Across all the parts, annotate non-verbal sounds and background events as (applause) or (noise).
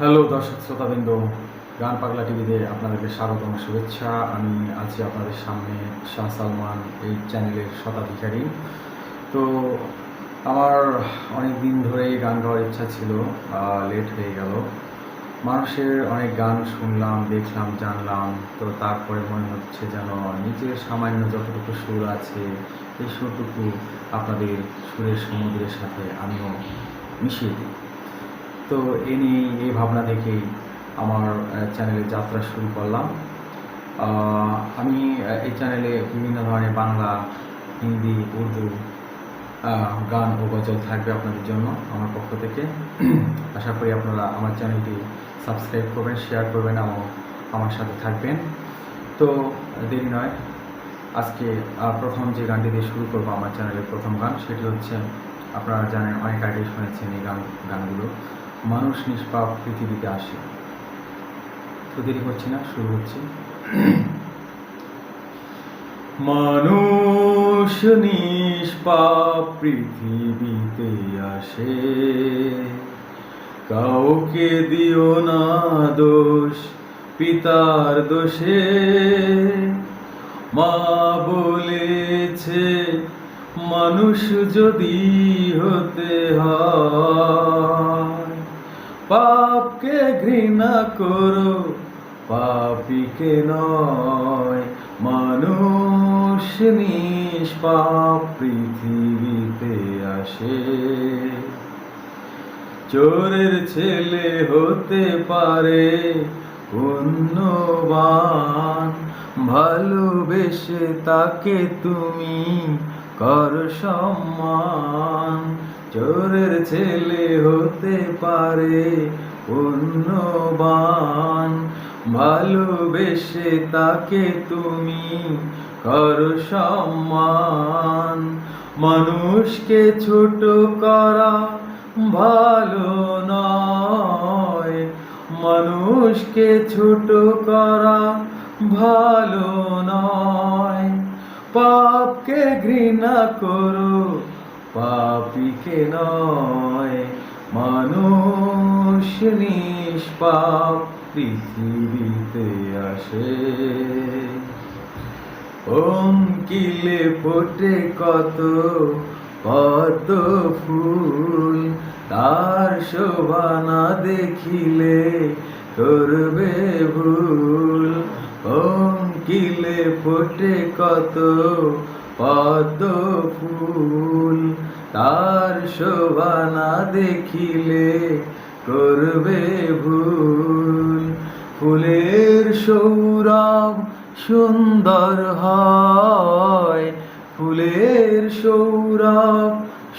Hello দর্শক শ্রোতাবৃন্দ, গান পাগলা টিভিতে আপনাদেরকে স্বাগতম, শুভেচ্ছা। আমি আছি আপনাদের সামনে শাহ সালমান, এই চ্যানেলের শতাধিকারী। তো আমার অনেক দিন ধরেই গান গাওয়ার ইচ্ছা ছিল লেট হয়ে গেল। মানুষের অনেক গান শুনলাম, দেখলাম, জানলাম, তো তারপরে মনে হচ্ছে যেন নিজের সামান্য যতটুকু সুর আছে, এই সুরটুকু আপনাদের সুরের সমুদ্রের সাথে আমিও মিশিয়ে দিই। তো এ নিয়ে এই ভাবনা দেখেই আমার চ্যানেলে যাত্রা শুরু করলাম। আমি এই চ্যানেলে বিভিন্ন ধরনের বাংলা, হিন্দি, উর্দু গান ও গজল থাকবে আপনাদের জন্য আমার পক্ষ থেকে। (clears throat) আশা করি আপনারা আমার চ্যানেলটি সাবস্ক্রাইব করবেন শেয়ার করবেন এবং আমার সাথে থাকবেন। তো, দেরি নয়। আজকে প্রথম যে গানটি দিয়ে শুরু করব আমার চ্যানেলের প্রথম গান, সেটি হচ্ছে, আপনারা জানেন, অনেক আগে শুনেছেন এই গান, গানগুলো। মানুষ নিষ্পাপ পৃথিবীতে আসে। তো দেরি করছি না, শুরু হচ্ছে। মানুষ নিষ্পাপ পৃথিবীতে আসে। কাউকে দিও না দোষ, পিতার দোষে। মা বলেছে, মানুষ যদি হতে হয় ঘৃণা করো, পাপিকে নয়, মানুষ নিষ্পাপ পৃথিবীতে আসে। চোরের ছেলে হতে পারে পুণ্যবান, ভালোবেসে তাকে তুমি কর সম্মান। চোরের ছেলে হতে পারে পুণ্যবান, ভালোবেসে তাকে তুমি কর সম্মান। মানুষকে ছোট করা ভালো নয়, মানুষকে ছোট করা ভালো নয়। পাপকে ঘৃণা করো, পাপিকে নয়, মানুষ নিষ্পাপ পৃথিবীতে আসে। অঙ্কিলে ফোটে কত কত ফুল, তার শোভা না দেখিলে করবে ভুল। অঙ্কিলে ফোটে কত পদ্ম ফুল, তার শোভা না দেখিলে করবে ভুল। ফুলের সৌরভ সুন্দর হয়। ফুলের সৌরভ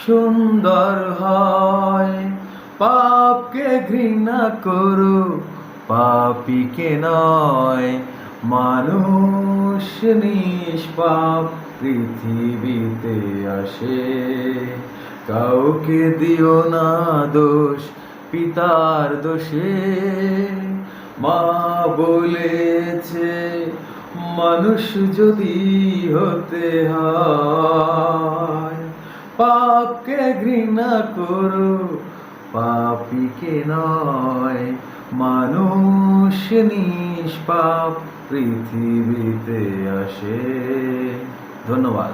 সুন্দর হয়। পাপকে ঘৃণা করো, পাপিকে নয়। মানুষ নিষ্পাপ পৃথিবীতে আসে। কাউকে দিও না দোষ পিতার দোষে মা বলেছে, মানুষ যদি হতে হয়, পাপকে ঘৃণা করো, পাপিকে নয়, মানুষ নিষ্পাপ পৃথিবীতে আসে। ধন্যবাদ।